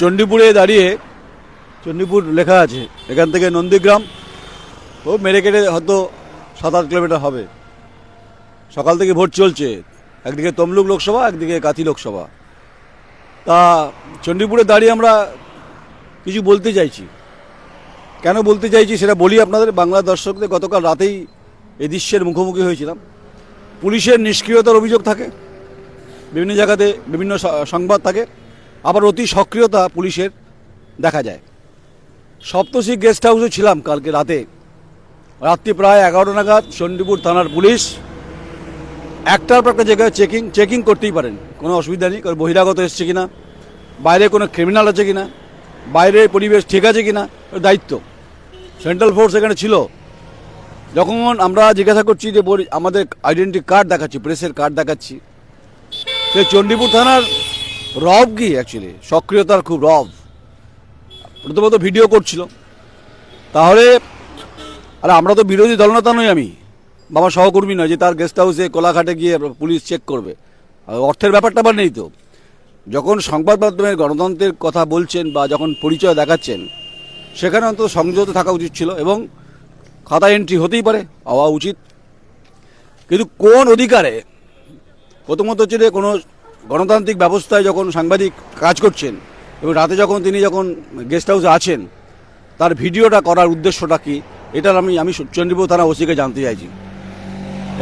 চণ্ডীপুরে দাঁড়িয়ে চণ্ডীপুর লেখা আছে, এখান থেকে নন্দীগ্রাম, ও মেরে কেটে হয়তো সাত আট কিলোমিটার হবে। সকাল থেকে ভোট চলছে, একদিকে তমলুক লোকসভা, একদিকে কাথি লোকসভা। তা চণ্ডীপুরে দাঁড়িয়ে আমরা কিছু বলতে চাইছি। কেন বলতে চাইছি সেটা বলি আপনাদের, বাংলা দর্শকদের, গতকাল রাতেই এই দৃশ্যের মুখোমুখি হয়েছিলাম। পুলিশের নিষ্ক্রিয়তার অভিযোগ থাকে, বিভিন্ন জায়গাতে বিভিন্ন সংবাদ থাকে। আবার অতি সক্রিয়তা পুলিশের দেখা যায়। সপ্তশী গেস্ট হাউসে ছিলাম কালকে রাতে। রাত্রি প্রায় এগারো নাগাদ চণ্ডীপুর থানার পুলিশ একটার পর একটা জায়গায় চেকিং চেকিং করতেই পারেন। কোনো অসুবিধা নেই, কারণ বহিরাগত এসছে কিনা, বাইরে কোনো ক্রিমিনাল আছে কিনা বাইরের পরিবেশ ঠিক আছে কিনা ওর দায়িত্ব। সেন্ট্রাল ফোর্স এখানে ছিল। যখন আমরা জিজ্ঞাসা করছি যে আমাদের আইডেন্টি কার্ড দেখাচ্ছি প্রেসের কার্ড দেখাচ্ছি। সে চণ্ডীপুর থানার রব কি অ্যাকচুয়ালি সক্রিয়তার খুব রব। প্রথমত ভিডিও করছিল। তাহলে, আরে আমরা তো বিরোধী দলনেতা নই আমি। বাবা সহকর্মী নয়, যে তার গেস্ট হাউসে কোলাঘাটে গিয়ে পুলিশ চেক করবে। অর্থের ব্যাপারটা আবার নেই তো। যখন সংবাদ মাধ্যমে গণতন্ত্রের কথা বলছেন বা যখন পরিচয় দেখাচ্ছেন, সেখানে অন্তত সংযত থাকা উচিত ছিল এবং খাতা এন্ট্রি হতেই পারে, হওয়া উচিত। কিন্তু কোন অধিকারে, প্রথমত হচ্ছে কোনো গণতান্ত্রিক ব্যবস্থায় যখন সাংবাদিক কাজ করছেন এবং রাতে যখন তিনি যখন গেস্ট হাউসে আছেন, তার ভিডিওটা করার উদ্দেশ্যটা কি? এটার আমি আমি চণ্ডীপুর থানা ওসিকে জানতে চাইছি।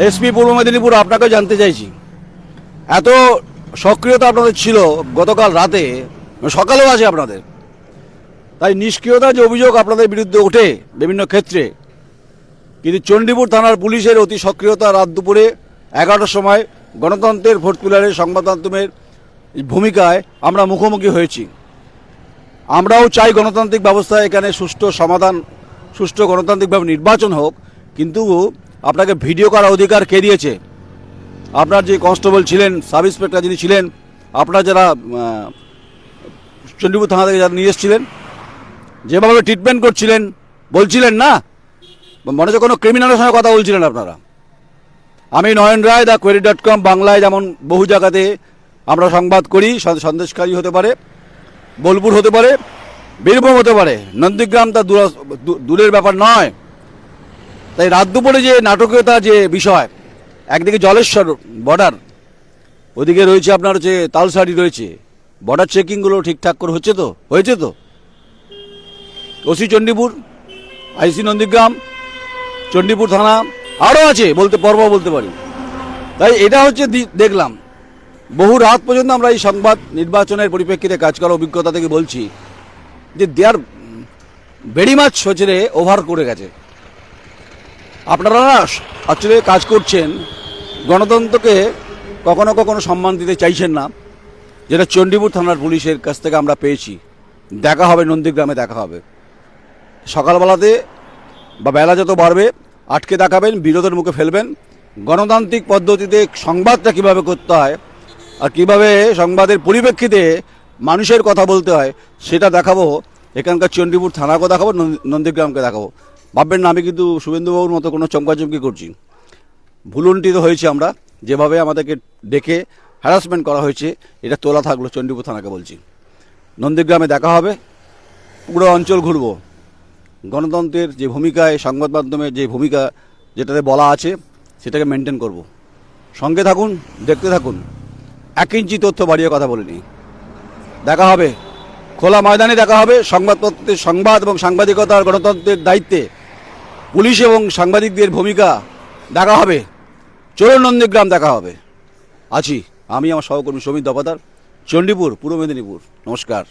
এসপি পূর্ব মেদিনীপুর আপনাকে জানতে চাইছি। এত সক্রিয়তা আপনাদের ছিল গতকাল রাতে, সকালেও আছে আপনাদের। তাই নিষ্ক্রিয়তার যে অভিযোগ আপনাদের বিরুদ্ধে ওঠে বিভিন্ন ক্ষেত্রে, কিন্তু চণ্ডীপুর থানার পুলিশের অতি সক্রিয়তা রাত দুপুরে এগারোটার সময় গণতন্ত্রের ভোট পিলারের সংবাদ মাধ্যমের ভূমিকায় আমরা মুখোমুখি হয়েছি। আমরাও চাই গণতান্ত্রিক ব্যবস্থা এখানে সুষ্ঠু সমাধান সুষ্ঠু গণতান্ত্রিকভাবে নির্বাচন হোক কিন্তু আপনাকে ভিডিও করার অধিকার কে দিয়েছে? আপনার যে কনস্টেবল ছিলেন সাব ইন্সপেক্টর যিনি ছিলেন আপনার যারা আহ, চণ্ডীপুর থানা থেকে যারা নিয়ে এসেছিলেন যেভাবে ট্রিটমেন্ট করছিলেন বলছিলেন না? মনে হচ্ছে কোনো ক্রিমিনালের সঙ্গে কথা বলছিলেন আপনারা। আমি Nayan Roy the Query dot com বাংলায় যেমন বহু জায়গাতে আমরা সংবাদ করি সন্দেশকারী হতে পারে, বোলপুর হতে পারে, বীরভূম হতে পারে, নন্দীগ্রাম তা দূর- দূরের ব্যাপার নয়। তাই রাত দুপুরে যে নাটকীয়তা যে বিষয়, একদিকে জলেশ্বর বর্ডার ওদিকে রয়েছে আপনার হচ্ছে তালসারি রয়েছে বর্ডার চেকিংগুলো ঠিকঠাক করে হচ্ছে তো? হয়েছে তো? ওসি চণ্ডীপুর, আইসি নন্দীগ্রাম, চণ্ডীপুর থানা আরও আছে, বলতে পর্ব বলতে পারি। তাই এটা হচ্ছে দেখলাম। বহু রাত পর্যন্ত আমরা এই সংবাদ নির্বাচনের পরিপ্রেক্ষিতে কাজ করার অভিজ্ঞতা থেকে বলছি যে দেয়ার ভেরি মাছ হচ্ছে রে ওভার করে গেছে। আপনারা অ্যাকচুয়ালি কাজ করছেন, গণতন্ত্রকে কখনো কখনো সম্মান দিতে চাইছেন না। যেটা চণ্ডীপুর থানার পুলিশের কাছ থেকে আমরা পেয়েছি। দেখা হবে, নন্দীগ্রামে দেখা হবে। সকালবেলাতে বা বেলা যত বাড়বে আটকে দেখাবেন, বিরোধের মুখে ফেলবেন। গণতান্ত্রিক পদ্ধতিতে সংবাদটা কীভাবে করতে হয় আর কীভাবে সংবাদের পরিপ্রেক্ষিতে মানুষের কথা বলতে হয়, সেটা দেখাবো। এখানকার চণ্ডীপুর থানাকেও দেখাবো, নন্দী- নন্দীগ্রামকে দেখাবো। ভাববেন না, আমি কিন্তু শুভেন্দুবাবুর মতো কোনো চমকাচমকি করছি। ভুলুন্টিত হয়েছে আমরা, যেভাবে আমাদেরকে ডেকে হ্যারাসমেন্ট করা হয়েছে, এটা তোলা থাকল চণ্ডীপুর থানাকে বলছি। নন্দীগ্রামে দেখা হবে, পুরো অঞ্চল ঘুরবো। গণতন্ত্রের যে ভূমিকায় সংবাদ মাধ্যমের যে ভূমিকা যেটাতে বলা আছে, সেটাকে মেনটেন করব। সঙ্গে থাকুন, দেখতে থাকুন। এক ইঞ্চি তথ্য বাড়িয়ে কথা বলিনি দেখা হবে। খোলা ময়দানে দেখা হবে। সংবাদপত্রের সংবাদ এবং সাংবাদিকতার গণতন্ত্রের দায়িত্বে পুলিশ এবং সাংবাদিকদের ভূমিকা দেখা হবে। চলুন নন্দীগ্রাম দেখা হবে। আছি। আমি আমার সহকর্মী সমীর দপাদার চণ্ডীপুর, পূর্ব মেদিনীপুর। নমস্কার।